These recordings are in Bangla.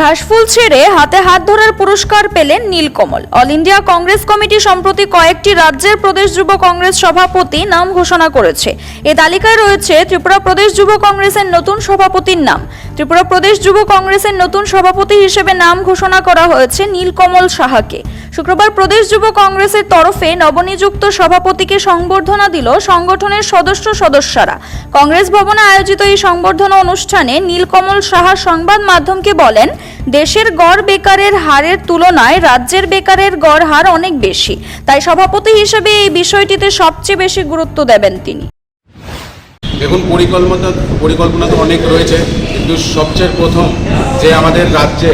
ঘাসফুল ছেড়ে হাতে হাত ধরার পুরস্কার পেলেন Nilkamal. All India Congress committee সম্প্রতি কয়েকটি রাজ্যের প্রদেশ যুব কংগ্রেস সভাপতি নাম ঘোষণা করেছে। এ তালিকায় রয়েছে ত্রিপুরা প্রদেশ যুব কংগ্রেসের নতুন সভাপতির নাম। ত্রিপুরা প্রদেশ যুব কংগ্রেসের নতুন সভাপতি হিসেবে নাম ঘোষণা করা হয়েছে নীলকমল সাহাকে। শুক্রবার প্রদেশ যুব কংগ্রেসের তরফে নবনিযুক্ত সভাপতিকে সংবর্ধনা দিল সংগঠনের সদস্য সদস্যরা। কংগ্রেস ভবনে আয়োজিত এই সংবর্ধনা অনুষ্ঠানে নীলকমল সাহা সংবাদ মাধ্যমকে বলেন দেশের গড় বেকারের হারের তুলনায় রাজ্যের বেকারের গড় হার অনেক বেশি। তাই সভাপতি হিসেবে এই বিষয়টিতে সবচেয়ে বেশি গুরুত্ব দেবেন তিনি। দেখুন, পরিকল্পনা পরিকল্পনা তো অনেক রয়েছে, কিন্তু সবচেয়ে প্রথম যে আমাদের রাজ্যে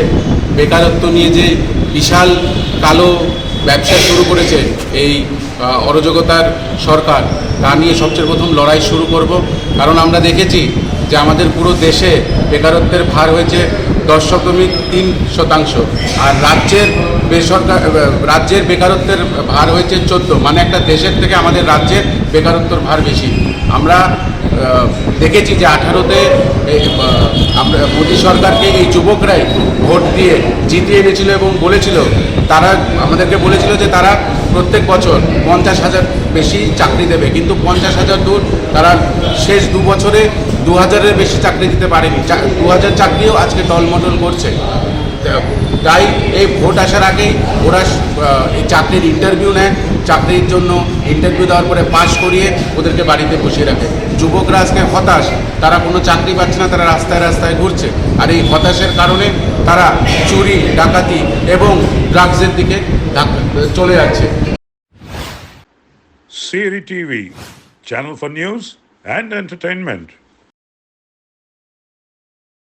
বেকারত্ব নিয়ে যে বিশাল কালো ব্যবসা শুরু করেছে এই অরাজকতার সরকার, তা নিয়ে সবচেয়ে প্রথম লড়াই শুরু করব। কারণ আমরা দেখেছি যে আমাদের পুরো দেশে বেকারত্বের ভার হয়েছে দশ দশমিক তিন শতাংশ। আর রাজ্যের বেসরকার রাজ্যের বেকারত্বের ভার হয়েছে চোদ্দ। মানে একটা দেশের থেকে আমাদের রাজ্যের বেকারত্বের ভার বেশি। আমরা দেখেছি যে আঠারোতে আমরা মোদী সরকারকে এই যুবকরাই ভোট দিয়ে জিতিয়ে এনেছিল এবং বলেছিল, তারা আমাদেরকে বলেছিল যে তারা প্রত্যেক বছর পঞ্চাশ হাজার বেশি চাকরি দেবে। কিন্তু পঞ্চাশ হাজার দূর তারা শেষ দু বছরে দু হাজারের বেশি চাকরি দিতে পারেনি। দু হাজার চাকরিও আজকে টলমটল করছে। তাই এই ভোট আসার আগেই ওরা এই চাকরির ইন্টারভিউ নেয়। চাকরির জন্য ইন্টারভিউ দেওয়ার পরে পাশ করিয়ে ওদেরকে বাড়িতে বসিয়ে রাখে। যুবকরা আজকে হতাশ। তারা কোনো চাকরি পাচ্ছে না তারা রাস্তায় রাস্তায় ঘুরছে। আর এই হতাশের কারণে তারা চুরি ডাকাতি এবং ড্রাগসের দিকে চলে যাচ্ছে। Siri TV, channel for news and entertainment.